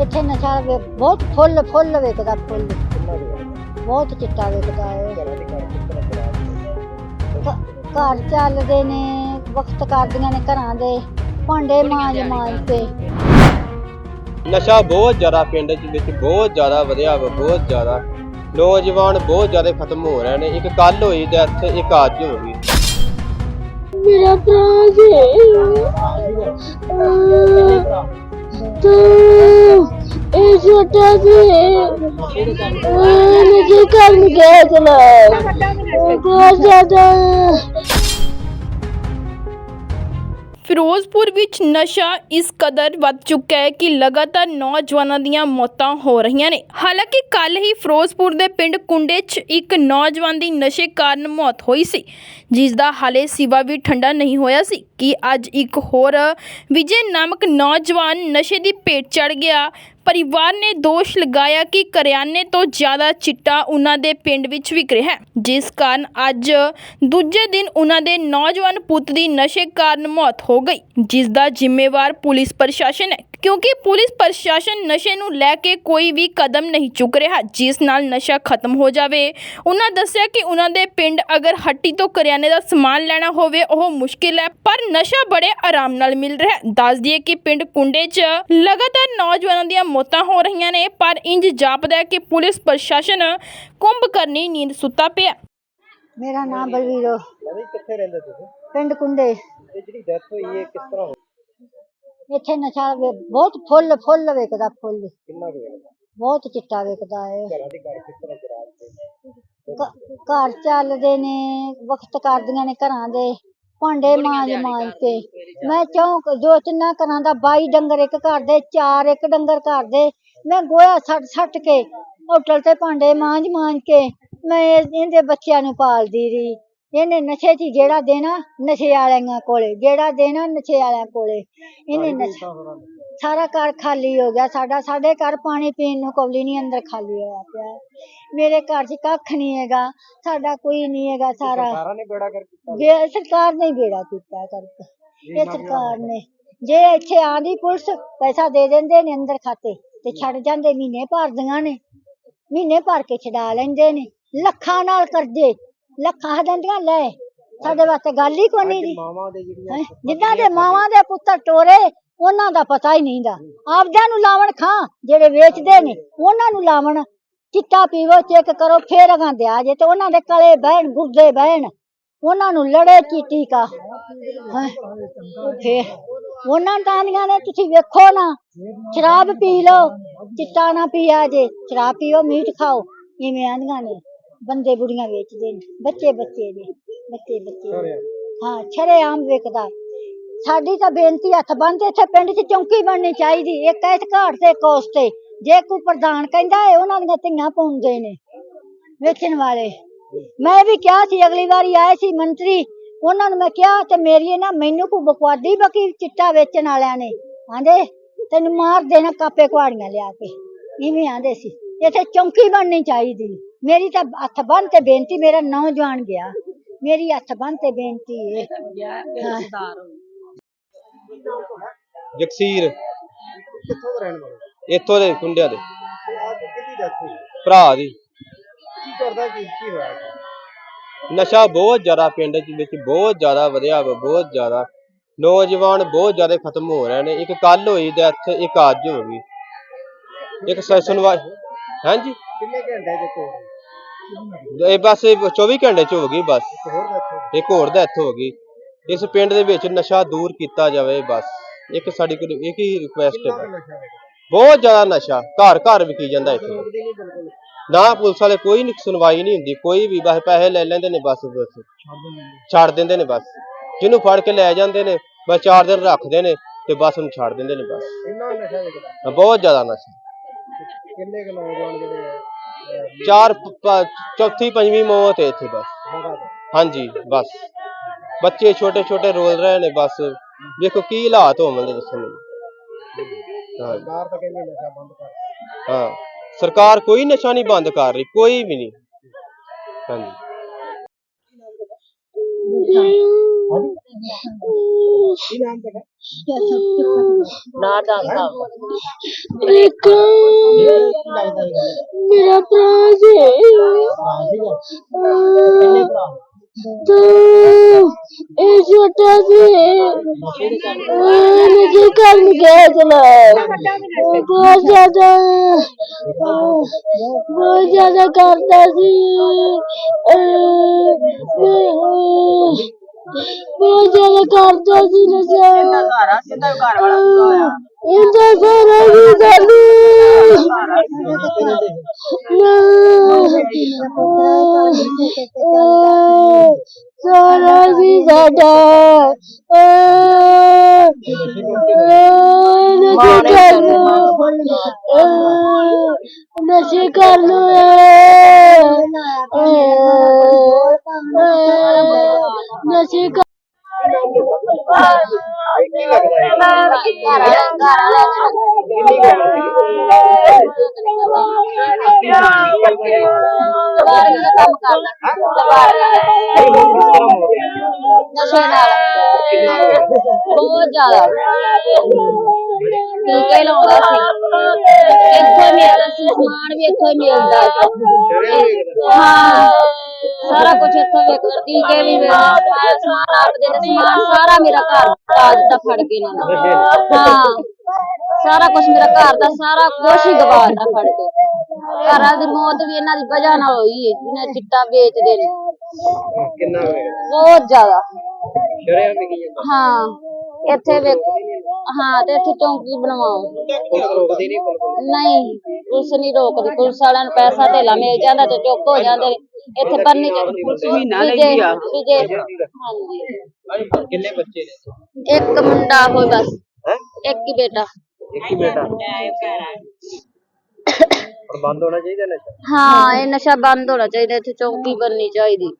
ਇੱਥੇ ਨਸ਼ਾ ਵੇ- ਬਹੁਤ ਫੁੱਲ ਫੁੱਲ ਵੇਚਦਾ ਫੁੱਲ। ਬਹੁਤ ਚਿੱਟਾ ਵੇਚਦਾ ਹੈ ਘ- ਘਰ ਚੱਲਦੇ ਨੇ ਵਕਤ ਕਰਦੀਆਂ ਨੇ ਘਰਾਂ ਦੇ ਭਾਂਡੇ ਮਾਂਜ ਮਾਂਜ ਕੇ। ਨਸ਼ਾ ਬਹੁਤ ਜ਼ਿਆਦਾ ਪਿੰਡ ਚ ਵਿੱਚ ਬਹੁਤ ਜ਼ਿਆਦਾ ਵਧਿਆ ਵਾ ਬਹੁਤ ਜ਼ਿਆਦਾ। ਨੌਜਵਾਨ ਬਹੁਤ ਜ਼ਿਆਦਾ ਖਤਮ ਹੋ ਰਹੇ ਨੇ। ਇੱਕ ਕੱਲ ਹੋਈ ਡੈਥ ਇੱਕ ਅੱਜ ਹੋ ਗਈ ਮੇਰਾ ਭਰਾ ਜੀ। ਤੂੰ ਇਹ ਛੋਟਾ ਸੀ ਮੁਝੇ ਕੰਮ ਗਿਆ ਚਲਾ ਬਹੁਤ ਜ਼ਿਆਦਾ ਫਿਰੋਜ਼ਪੁਰ ਵਿੱਚ ਨਸ਼ਾ ਇਸ ਕਦਰ ਵੱਧ ਚੁੱਕਾ ਹੈ ਕਿ ਲਗਾਤਾਰ ਨੌਜਵਾਨਾਂ ਦੀਆਂ ਮੌਤਾਂ ਹੋ ਰਹੀਆਂ ਨੇ। ਹਾਲਾਂਕਿ ਕੱਲ ਹੀ ਫਿਰੋਜ਼ਪੁਰ ਦੇ ਪਿੰਡ ਕੁੰਡੇ 'ਚ ਇੱਕ ਨੌਜਵਾਨ ਦੀ ਨਸ਼ੇ ਕਾਰਨ ਮੌਤ ਹੋਈ ਸੀ, ਜਿਸ ਦਾ ਹਾਲੇ ਸਿਵਾ ਵੀ ਠੰਡਾ ਨਹੀਂ ਹੋਇਆ ਸੀ ਕਿ ਅੱਜ ਇੱਕ ਹੋਰ ਵਿਜੇ ਨਾਮਕ ਨੌਜਵਾਨ ਨਸ਼ੇ ਦੀ ਭੇਟ ਚੜ ਗਿਆ। ਪਰਿਵਾਰ ਨੇ ਦੋਸ਼ ਲਗਾਇਆ ਕਿ ਕਰਿਆਨੇ ਤੋਂ ਜ਼ਿਆਦਾ ਚਿੱਟਾ ਉਨ੍ਹਾਂ ਦੇ ਪਿੰਡ ਵਿੱਚ ਵਿਕ ਰਿਹਾ ਹੈ। ਜਿਸ ਕਾਰਨ ਅੱਜ ਦੂਜੇ ਦਿਨ ਉਹਨਾਂ ਦੇ ਨੌਜਵਾਨ ਪੁੱਤ ਦੀ ਨਸ਼ੇ ਕਾਰਨ ਮੌਤ ਹੋ ਗਈ, ਜਿਸ ਦਾ ਜ਼ਿੰਮੇਵਾਰ ਪੁਲਿਸ ਪ੍ਰਸ਼ਾਸਨ ਹੈ। ਕਿਉਂਕਿ ਪੁਲਿਸ ਪ੍ਰਸ਼ਾਸਨ ਨਸ਼ੇ ਨੂੰ ਲੈ ਕੇ ਕੋਈ ਵੀ ਕਦਮ ਨਹੀਂ ਚੁੱਕ ਰਿਹਾ ਜਿਸ ਨਾਲ ਨਸ਼ਾ ਖਤਮ ਹੋ ਜਾਵੇ। ਉਹਨਾਂ ਦੱਸਿਆ ਕਿ ਉਹਨਾਂ ਦੇ ਪਿੰਡ ਅਗਰ ਹੱਟੀ ਤੋਂ ਕਰਿਆਨੇ ਦਾ ਸਮਾਨ ਲੈਣਾ ਹੋਵੇ ਉਹ ਮੁਸ਼ਕਿਲ ਹੈ ਪਰ ਨਸ਼ਾ ਬੜੇ ਆਰਾਮ ਨਾਲ ਮਿਲ ਰਿਹਾ ਹੈ। ਦੱਸ ਦਈਏ ਕਿ ਪਿੰਡ ਕੁੰਡੇ 'ਚ ਲਗਾਤਾਰ ਨੌਜਵਾਨਾਂ ਦੀਆਂ ਮੌਤਾਂ ਹੋ ਰਹੀਆਂ ਨੇ ਪਰ ਇੰਜ ਜਾਪਦਾ ਹੈ ਕਿ ਪੁਲਿਸ ਪ੍ਰਸ਼ਾਸਨ ਕੁੰਭ ਕਰਨੀ ਨੀਂਦ ਸੁੱਤਾ ਪਿਆ। ਮੇਰਾ ਨਾਮ ਬਲਵੀਰੋ ਨਹੀਂ ਕਿੱਥੇ ਰਹਿੰਦੇ ਤੁਸੀਂ? ਪਿੰਡ ਕੁੰਡੇ। ਇਹ ਜਿਹੜੀ ਡੈਥ ਹੋਈ ਹੈ ਕਿਸ ਤਰ੍ਹਾਂ ਹੋਈ ਇੱਥੇ ਨਸ਼ਾ ਵੇ- ਬਹੁਤ ਫੁੱਲ ਫੁੱਲ ਵੇਚਦਾ ਫੁੱਲ। ਕਿੰਨਾ ਕੁ ਵੇਲੇ ਬਹੁਤ ਚਿੱਟਾ ਵੇਚਦਾ ਹੈ ਘਰਾਂ ਦੇ ਘਰ ਕਿਸ ਤਰ੍ਹਾਂ ਚਰਾਗ ਘ- ਘਰ ਚੱਲਦੇ ਨੇ ਵਕਤ ਕਰਦੀਆਂ ਨੇ ਘਰਾਂ ਦੇ। ਭਾਂਡੇ ਮਾਂਜ ਮਾਂਜ ਕੇ। ਮੈਂ ਚੌਂਕ ਜੋ ਤਿੰਨਾਂ ਘਰਾਂ ਦਾ 22 ਡੰਗਰ ਇੱਕ ਘਰ ਦੇ ਚਾਰ ਇੱਕ ਡੰਗਰ ਘਰ ਦੇ। ਮੈਂ ਗੋਇਆ ਸੱਟ ਸੱਟ ਕੇ ਹੋਟਲ ਤੇ ਭਾਂਡੇ ਮਾਂਜ ਮਾਂਜ ਕੇ ਮੈਂ ਇਹ- ਇਹਦੇ ਬੱਚਿਆਂ ਨੂੰ ਪਾਲਦੀ ਰਹੀ। ਇਹਨੇ ਨਸ਼ੇ 'ਚ ਹੀ ਜਿਹੜਾ ਦੇਣਾ ਨਸ਼ੇ ਵਾਲਿਆਂ ਕੋਲੇ ਜਿਹੜਾ ਦੇਣਾ ਨਸ਼ੇ ਵਾਲਿਆਂ ਕੋਲੇ ਇਹਨੇ ਨਸ਼ਾ ਸਾਰਾ ਘਰ ਖਾਲੀ ਹੋ ਗਿਆ ਸਾਡਾ ਸਾਡੇ ਘਰ ਪਾਣੀ ਪੀਣ ਨੂੰ ਕੌਲੀ ਨਹੀਂ ਅੰਦਰ ਖਾਲੀ ਹੋਇਆ ਪਿਆ। ਹੈ। ਮੇਰੇ ਘਰ 'ਚ ਕੱਖ ਨਹੀਂ ਹੈਗਾ ਸਾਡਾ ਕੋਈ ਨਹੀਂ ਹੈਗਾ ਸਾਰਾ। ਸਾਰਾ ਨੇ ਬੇੜਾ ਕਰ ਕੀਤਾ ਜੇ ਸਰਕਾਰ ਨੇ ਬੇੜਾ ਕੀਤਾ ਕਰਕੇ ਇਹ ਸਰਕਾਰ ਨੇ ਜੇ ਇੱਥੇ ਆਂਦੀ ਪੁਲਿਸ ਪੈਸਾ ਦੇ ਦਿੰਦੇ ਨੇ ਅੰਦਰ ਖਾਤੇ ਤੇ ਛੱਡ ਜਾਂਦੇ ਮਹੀਨੇ ਭਰਦੀਆਂ ਨੇ ਮਹੀਨੇ ਭਰ ਕੇ ਛਡਾ ਲੈਂਦੇ ਨੇ ਲੱਖਾਂ ਨਾਲ ਕਰਜ਼ੇ। ਲੱਖਾਂ ਦਿੰਦੀਆਂ? ਲੈ ਸਾਡੇ ਵਾਸਤੇ ਗੱਲ ਹੀ ਕੋਈ ਨਹੀਂ ਦੀ ਮਾਵਾਂ ਦੇ ਜਿਹੜੀਆਂ ਜਿੱਦਾਂ ਦੇ ਮਾਵਾਂ ਦੇ ਪੁੱਤਰ ਟੋਰੇ ਉਹਨਾਂ ਦਾ ਪਤਾ ਹੀ ਨਹੀਂ ਦਾ। ਆਪਦਿਆਂ ਨੂੰ ਲਾਵਣ ਖਾਂ ਜਿਹੜੇ ਵੇਚਦੇ ਨੇ ਉਹਨਾਂ ਨੂੰ ਲਾਵਣ। ਚਿੱਟਾ ਪੀਵੋ ਚੈੱਕ ਕਰੋ ਫੇਰ ਅਗਾਂ ਦਿਆ ਜੇ ਤੇ ਉਹਨਾਂ ਦੇ ਕਲੇ ਬਹਿਣ ਗੁਰਦੇ ਬਹਿਣ। ਉਹਨਾਂ ਨੂੰ ਲੜੇ ਚੀਟੀ ਕਾ ਫੇਰ ਉਹਨਾਂ ਟਾਂਦੀਆਂ ਨੇ ਤੁਸੀਂ ਵੇਖੋ ਨਾ ਸ਼ਰਾਬ ਪੀ ਲਓ ਚਿੱਟਾ ਨਾ ਪੀਆ ਜੇ ਸ਼ਰਾਬ ਪੀਓ ਮੀਟ ਖਾਓ। ਇਵੇਂ ਆਂਦੀਆਂ ਨੇ। ਬੰਦੇ ਬੁੜੀਆਂ ਵੇਚਦੇ ਨੇ ਬੱਚੇ ਬੱਚੇ ਨੇ ਬੱਚੇ ਬੱਚੇ। ਹਾਂ ਸ਼ਰੇਆਮ ਵਿਕਦਾ ਹੈ। ਸਾਡੀ ਤਾਂ ਬੇਨਤੀ ਹੱਥ ਬੰਨ੍ਹ ਤੇ ਇੱਥੇ ਪਿੰਡ 'ਚ ਚੌਂਕੀ ਬਣਨੀ ਚਾਹੀਦੀ ਇੱਕ ਇਸ ਘਾਟ ਤੇ ਕੋਸ ਤੇ। ਜੇ ਕੋਈ ਪ੍ਰਧਾਨ ਕਹਿੰਦਾ ਹੈ ਉਹਨਾਂ ਦੀਆਂ ਧੀਆਂ ਪਾਉਂਦੇ ਨੇ ਵੇਚਣ ਵਾਲੇ। ਮੈਂ ਵੀ ਕਿਹਾ ਸੀ ਅਗਲੀ ਵਾਰੀ ਆਏ ਸੀ ਮੰਤਰੀ ਉਹਨਾਂ ਨੂੰ ਮੈਂ ਕਿਹਾ ਤੇ ਮੇਰੀ ਨਾ ਮੈਨੂੰ ਕੋਈ ਬਕਵਾਦੀ ਬਕੀ ਚਿੱਟਾ ਵੇਚਣ ਵਾਲਿਆਂ ਨੇ। ਆਂਦੇ ਤੈਨੂੰ ਮਾਰ ਦੇਣਾ ਕਾਪੇ ਕੁਹਾੜੀਆਂ ਲਿਆ ਕੇ। ਇਵੇਂ ਆਂਦੇ ਸੀ। ਇੱਥੇ ਚੌਂਕੀ ਬਣਨੀ ਚਾਹੀਦੀ। ਮੇਰੀ ਤਾਂ ਹੱਥ ਬੰਨ੍ਹ ਤੇ ਬੇਨਤੀ ਮੇਰਾ ਨੌਜਵਾਨ ਗਿਆ। ਮੇਰੀ ਹੱਥ ਬੰਨ੍ਹ ਤੇ ਬੇਨਤੀ ਹੈ। ਜਗਸੀਰ। ਕਿੱਥੋਂ ਦਾ ਰਹਿਣ ਵਾਲਾ? ਇੱਥੋਂ ਦੇ ਕੁੰਡਿਆਂ ਦੇ। ਭਰਾ ਦੀ। ਕੀ ਕਰਦਾ ਕੀ ਕੀ ਹੋਇਆ? ਨਸ਼ਾ ਬਹੁਤ ਜ਼ਿਆਦਾ ਪਿੰਡ ਚ ਵਿੱਚ ਬਹੁਤ ਜ਼ਿਆਦਾ ਵਧਿਆ ਵਾ ਬਹੁਤ ਜ਼ਿਆਦਾ। ਨੌਜਵਾਨ ਬਹੁਤ ਜ਼ਿਆਦਾ ਖਤਮ ਹੋ ਰਹੇ ਨੇ। ਇੱਕ ਕੱਲ ਹੋਈ ਡੈਥ ਇੱਕ ਅੱਜ ਹੋ ਗਈ ਇੱਕ ਸੈਸ਼ਨ ਵਾ ਹਾਂਜੀ। ਕਿੰਨੇ ਘੰਟੇ ਦੇ ਕੋਲ ਇਹ ਬਸ ਇਹ 24 ਘੰਟੇ ਚ ਹੋ ਗਈ ਬਸ। ਹੋਰ ਇੱਕ ਹੋਰ ਡੈਥ ਹੋ ਗਈ। ਇਸ ਪਿੰਡ ਦੇ ਵਿੱਚ ਨਸ਼ਾ ਦੂਰ ਕੀਤਾ ਜਾਵੇ ਬਸ। ਇੱਕ ਸਾਡੀ ਕੋਲ ਇੱਕ ਹੀ ਰਿਕੁਐਸਟ ਹੈ। ਨਸ਼ਾ ਬਹੁਤ ਜ਼ਿਆਦਾ ਨਸ਼ਾ। ਘਰ ਘਰ ਵਿਕੀ ਜਾਂਦਾ ਇੱਥੇ। ਰੋਕਦੀ ਨਹੀਂ ਬਿਲਕੁਲ। ਨਾ ਪੁਲਿਸ ਵਾਲੇ ਕੋਈ ਨਹੀਂ ਸੁਣਵਾਈ ਨਹੀਂ ਹੁੰਦੀ। ਕੋਈ ਵੀ ਬਸ ਪੈਸੇ ਲੈ ਲੈਂਦੇ ਨੇ ਬਸ ਬਸ। ਛੱਡ ਦਿੰਦੇ ਨੇ। ਬਸ। ਜਿਹਨੂੰ ਫੜ ਕੇ ਲੈ ਜਾਂਦੇ ਨੇ ਬਸ ਚਾਰ ਦਿਨ ਰੱਖਦੇ ਨੇ ਤੇ ਬਸ ਉਹਨੂੰ ਛੱਡ ਦਿੰਦੇ ਨੇ ਬਸ। ਇੰਨਾ ਨਸ਼ਾ ਵਿਕਦਾ। ਬਹੁਤ ਜ਼ਿਆਦਾ ਨਸ਼ਾ। ਕਿੰਨੇ ਕੁ ਨੌਜਵਾਨ ਜਿਹੜੇ ਆ? ਅਹ, ਚਾਰ ਪ- ਪ- ਚੌਥੀ ਪੰਜਵੀਂ ਮੌਤ ਹੈ ਇੱਥੇ ਬਸ। ਹਾਂਜੀ ਬਸ। ਬੱਚੇ ਛੋਟੇ ਛੋਟੇ ਰੋਲ ਰਹੇ ਨੇ ਬਸ। ਦੇਖੋ ਕੀ ਹਾਲਾਤ ਹੋਣਗੇ ਦੱਸੋ ਮੈਨੂੰ ਹਾਂ। ਸਰਕਾਰ ਤਾਂ ਕਹਿੰਦੀ ਨਸ਼ਾ ਬੰਦ ਕਰ। ਹਾਂ। ਸਰਕਾਰ ਕੋਈ ਨਸ਼ਾ ਨਹੀਂ ਬੰਦ ਕਰ ਰਹੀ ਕੋਈ ਵੀ ਨਹੀਂ। ਹਾਂਜੀ। ਕੀ ਨਾਮ ਤੁਹਾਡਾ ਨਾ ਦੱਸਦਾ ਇੱਕ ਲੱਗਦਾ ਮੇਰਾ ਭਰਾ ਸੀ। ਸੀਗਾ ਕਿੰਨੇ ਭਰਾ ਤੂੰ ਇਹ ਛੋਟਾ ਸੀ ਮੁਝੇ ਕਰਨ ਗਿਆ ਚਲਾ ਬਹੁਤ ਜ਼ਿਆਦਾ ਬਹੁਤ ਜ਼ਿਆਦਾ ਕਰਦਾ ਸੀ ਬਹੁਤ ਜ਼ਿਆਦਾ ਕਰਦਾ ਸੀ ਨਸ਼ਾ। ਇਹਦਾ ਸਾਰਾ ਵੀ ਗੱਲ ਸਾਰਾ ਵੀ ਸਾਡਾ। ਨਸ਼ੇ ਕਰ ਲੋ। ਨਸ਼ੇ ਕਰ ਲੋ। ਨਸ਼ੇ ਕਰ ਕੀ ਲੱਗਦਾ ਹੈ? ਨਸ਼ੇ ਨਾਲ। ਬਹੁਤ ਜ਼ਿਆਦਾ। ਟੀਕੇ ਲਾਉਂਦਾ ਸੀ। ਇੱਥੋਂ ਸੀ ਸਮਾਨ ਵੀ ਇੱਥੋਂ ਮਿਲਦਾ ਸੀ। ਹਾਂ। ਸਾਰਾ ਕੁਝ ਇੱਥੋਂ ਵੇਖਦਾ ਟੀਕੇ ਵੀ ਵੇਚਦਾ ਸਮਾਨ ਆਪ ਦੇ ਸਮਾਨ ਸਾਰਾ ਮੇਰਾ ਘਰ ਤਾਜ ਦਾ ਫੜ ਕੇ ਇਹਨਾਂ ਨੇ। ਹਾਂ ਸਾਰਾ ਕੁਝ ਮੇਰਾ ਘਰ ਦਾ ਸਾਰਾ ਕੁਝ ਹੀ ਗਵਾਤਾ ਫੜ ਕੇ। ਘਰਾਂ ਦੀ ਮੌਤ ਵੀ ਇਹਨਾਂ ਦੀ ਵਜ੍ਹਾ ਨਾਲ ਹੋਈ ਹੈ ਜਿਹਨੇ ਚਿੱਟਾ ਵੇਚਦੇ ਨੇ। ਕਿੰਨਾ ਬਹੁਤ ਜ਼ਿਆਦਾ। ਸ਼ਰਿਆ ਵਿਕੀ ਜਾਂਦਾ। ਹਾਂ ਇੱਥੇ ਵੇਖ ਹਾਂ ਤੇ ਇੱਥੇ ਚੌਂਕੀ ਬਣਵਾਓ। ਨਹੀਂ? ਪੁਲਿਸ ਨਹੀਂ ਰੋਕਦੀ। ਪੁਲਿਸ ਵਾਲਿਆਂ ਨੂੰ ਪੈਸਾ ਧੇਲਾ ਮਿਲ ਜਾਂਦਾ ਤੇ ਚੁੱਪ ਹੋ ਜਾਂਦੇ ਨੇ। ਇੱਥੇ ਬੰਨੀ ਮਹੀਨਾ ਲੈਂਦੀ ਆ। ਹਾਂਜੀ। ਕਿੰਨੇ ਬੱਚੇ ਨੇ? ਇੱਕ ਮੁੰਡਾ ਹੋਈ ਬਸ। ਇੱਕ ਹੀ ਬੇਟਾ। ਇੱਕ ਹੀ ਬੇਟਾ। ਪਰ ਬੰਦ ਹੋਣਾ ਚਾਹੀਦਾ ਨਸ਼ਾ? ਹਾਂ ਇਹ ਨਸ਼ਾ ਬੰਦ ਹੋਣਾ ਚਾਹੀਦਾ। ਇੱਥੇ ਚੌਂਕੀ ਬਣਨੀ ਚਾਹੀਦੀ।